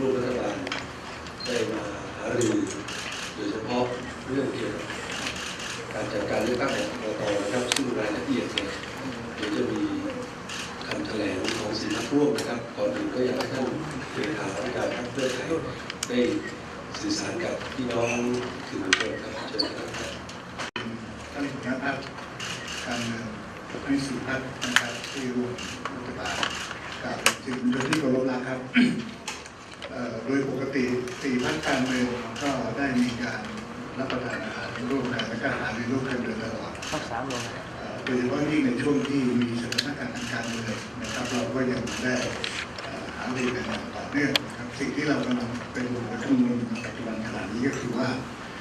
ร่วมรัฐบาลได้มาหารือโดยเฉพาะเรื่องเกี่ยวกับการจัดการเลือกตั้งของกตนะครับซึ่งรายละเอียดเนี่ยเดี๋ยวจะมีคำแถลงของสีพักร่วมนะครับก่อนอื่นก็อยากให้ท่านเลขาธิการพรรคเพื่อไทยได้สื่อสารกับพี่น้องสื่อมวลชนครับเชิญครับท่านหัวหน้าพรรคการเมืองทั้งสี่พรรคนะครับที่ร่วมรัฐบาลกล่าวถึงโดยที่เคารพนะครับ โดยปกติสี่พรรคการเมืองก็ได้มีการรับประทานอาหารร่วมกันและก็หารือร่วมกันโดยตลอดข้อสามลงเอ่อโดยเฉพาะยิ่งในช่วงที่มีสถานการณ์ทางการเมืองนะครับ เราก็ยังได้เอ่อหารือกันอย่างต่อเนื่องนะครับ สิ่งที่เรากำลังเป็นห่วงและกังวลในปัจจุบันขณะนี้ก็คือว่า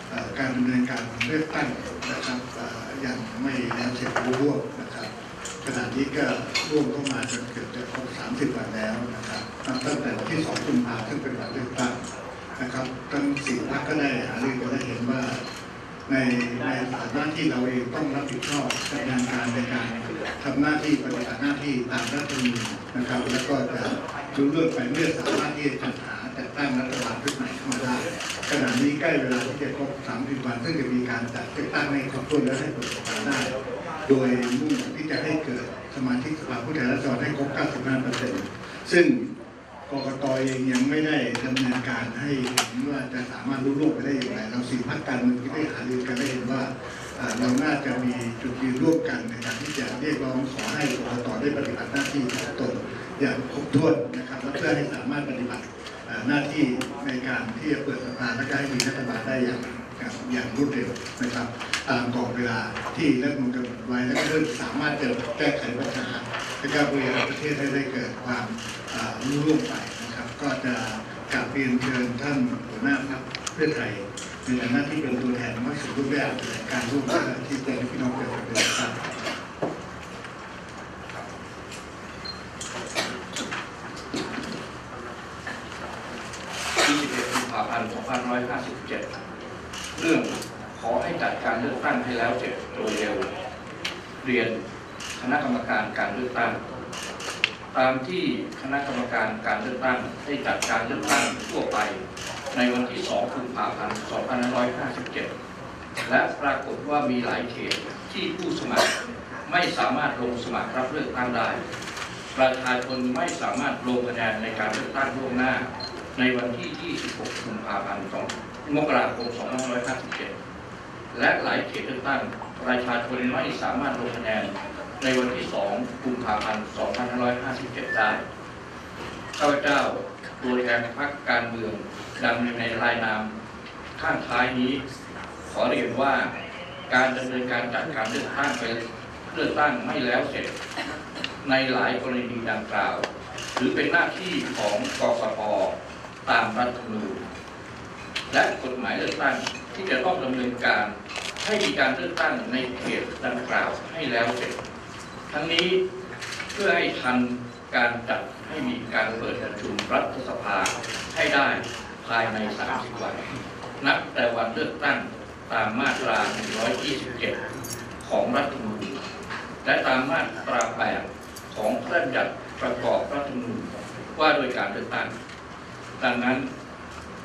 เอ่อการดำเนินการเลือกตั้งนะครับเอ่อยังไม่แล้วเสร็จรู้ร่วมนะครับ ขณะนี้ก็ร่วมเข้ามาจนเกือบจะครบ30 วันแล้วนะครับตั้งแต่วันที่2กุมภาพันธ์ซึ่งเป็นวันเลือกตั้งนะครับทั้งสี่พรรคก็ได้หารือกันและเห็นว่า ในในฐานะที่เราเองต้องรับผิดชอบดำเนินการในการทำหน้าที่ปฏิบัติหน้าที่ตามรัฐธรรมนูญนะครับ แล้วก็จะรู้เรื่องไปเมื่อสามารถที่จะจัดหาแต่งตั้งรัฐบาลชุดใหม่เข้ามาได้ขณะนี้ใกล้เวลาที่จะครบ30 วันซึ่งจะมีการจัดเลือกตั้งในครบถ้วและให้เปิดสภาได้ โดยมุ่งหวังที่จะให้เกิดสมาชิกสภาผู้แทนราษฎรให้ครบ 95%ซึ่งกกตเองยังไม่ได้ดำเนินการให้เห็นว่าจะสามารถรู้ร่วมไปได้อย่างไร เราสี่พรรคการเมืองที่ได้หารือกันได้เห็นว่าเราน่าจะมีจุดยืนร่วมกันในการที่จะเรียกร้องขอให้กกตได้ปฏิบัติหน้าที่ของตนอย่างครบถ้วนนะครับและเพื่อให้สามารถปฏิบัติหน้าที่ในการที่จะเปิดสภาและก็ให้มีรัฐบาลได้อย่าง อย่างอย่างรวดเร็วนะครับตามกรอบเวลาที่รัฐมนตรีกำหนดไว้และเริ่มสามารถจะแก้ไขปัญหาและก็บริหารประเทศให้ได้เกิดความอ่ารุ่งร่วงไปนะครับ ก็จะกราบเรียนเชิญท่านหัวหน้าพรรคเพื่อไทยในฐานะที่เป็นตัวแทนมาสู่รูปแบบการร่วมกันที่แจ้งพี่น้องประชาชนครับ21กุมภาพันธ์2557 เรื่องขอให้จัดการเลือกตั้งให้แล้วเสร็จโดยเร็ว เรียนคณะกรรมการการเลือกตั้ง ตามที่คณะกรรมการการเลือกตั้งได้จัดการเลือกตั้งทั่วไป ในวันที่ 2 กุมภาพันธ์ 2557 และปรากฏว่ามีหลายเขตที่ผู้สมัครไม่สามารถลงสมัครรับเลือกตั้งได้ ประชาชนไม่สามารถลงคะแนนในการเลือกตั้งล่วงหน้า ในวันที่ 26 กุมภาพันธ์ 2 มกราคม 2557 และหลายเขตเลือกตั้งประชาชนไม่สามารถลงคะแนนในวันที่ 2 กุมภาพันธ์ 2557 ได้ข้าพเจ้าตัวแทนพรรคการเมืองดังในรายนามข้างท้ายนี้ ขอเรียนว่าการดำเนินการจัดการเลือกตั้งไปเลือกตั้งไม่แล้วเสร็จ ในหลายกรณีดังกล่าว หรือเป็นหน้าที่ของกสพ ตามรัฐธรรมนูญและกฎหมายเลือกตั้งที่จะต้องดำเนินการให้มีการเลือกตั้งในเขตดังกล่าวให้แล้วเสร็จ ทั้งนี้เพื่อให้ทันการจัดให้มีการเปิดประชุมรัฐสภาให้ได้ภายใน 30 วัน นับแต่วันเลือกตั้งตามมาตรา 127 ของรัฐธรรมนูญและตามมาตรา 8 ของพระราชบัญญัติประกอบรัฐธรรมนูญว่าโดยการเลือกตั้ง ดังนั้น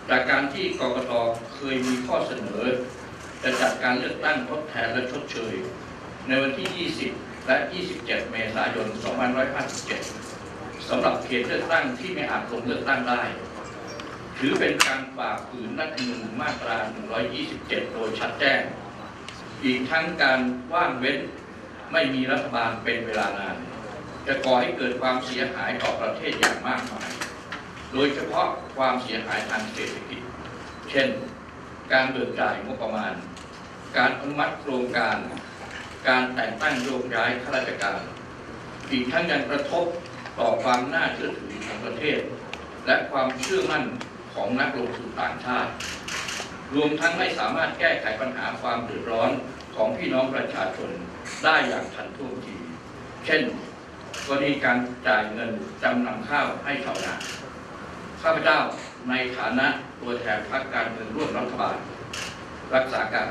จากการที่กรกตเคยมีข้อเสนอ จะจัดการเลือกตั้งทดแทนและชดเชย ในวันที่ 20 และ 27 เมษายน 2557 สำหรับเขตเลือกตั้งที่ไม่อาจลงเลือกตั้งได้ ถือเป็นการฝ่าฝืนรัฐธรรมนูญมาตรา 127 โดยชัดแจ้ง อีกทั้งการว่างเว้นไม่มีรัฐบาลเป็นเวลานาน จะก่อให้เกิดความเสียหายต่อประเทศอย่างมากมาย โดยเฉพาะความเสียหายทางเศรษฐกิจ เช่น การเบิกจ่ายงบประมาณ การอนุมัติโครงการ การแต่งตั้งโยกย้ายข้าราชการ อีกทั้งยังกระทบต่อความน่าเชื่อถือของประเทศ และความเชื่อมั่นของนักลงทุนต่างชาติ รวมทั้งไม่สามารถแก้ไขปัญหาความเดือดร้อนของพี่น้องประชาชนได้อย่างทันท่วงที เช่นกรณีการจ่ายเงินจำนำข้าวให้ชาวนา ข้าพเจ้าในฐานะตัวแทนพรรคการเมืองร่วมรัฐบาล รักษาการ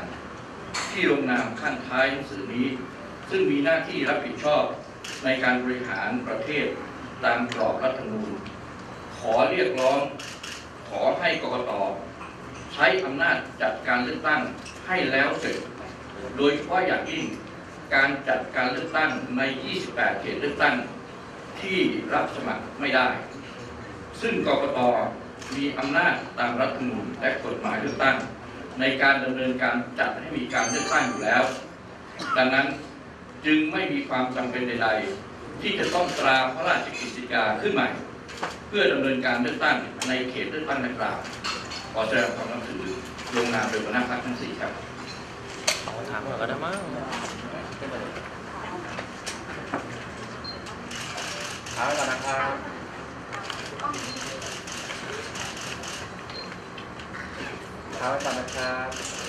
ที่ลงนามขั้นท้ายหนังสือนี้ ซึ่งมีหน้าที่รับผิดชอบในการบริหารประเทศตามกรอบรัฐธรรมนูญ ขอเรียกร้อง ขอให้กกตใช้อำนาจจัดการเลือกตั้งให้แล้วเสร็จ โดยเฉพาะอย่างยิ่งการจัดการเลือกตั้งใน 28 เขตเลือกตั้งที่รับสมัครไม่ได้ ซึ่งกกตมีอำนาจตามรัฐธรรมนูญและกฎหมายเลือกตั้ง ในการดำเนินการจัดให้มีการเลือกตั้งอยู่แล้ว ดังนั้นจึงไม่มีความจำเป็นใดๆ ที่จะต้องตราพระราชกฤษฎีกาขึ้นใหม่ เพื่อดำเนินการเลือกตั้งในเขตเลือกตั้งดังกล่าวขอแสดงความนับถือลงนามโดยหัวหน้าพรรคทั้งสี่ครับถามก่อนก็ได้มั้งถามก่อนนะครับ ถามก่อนนะครับ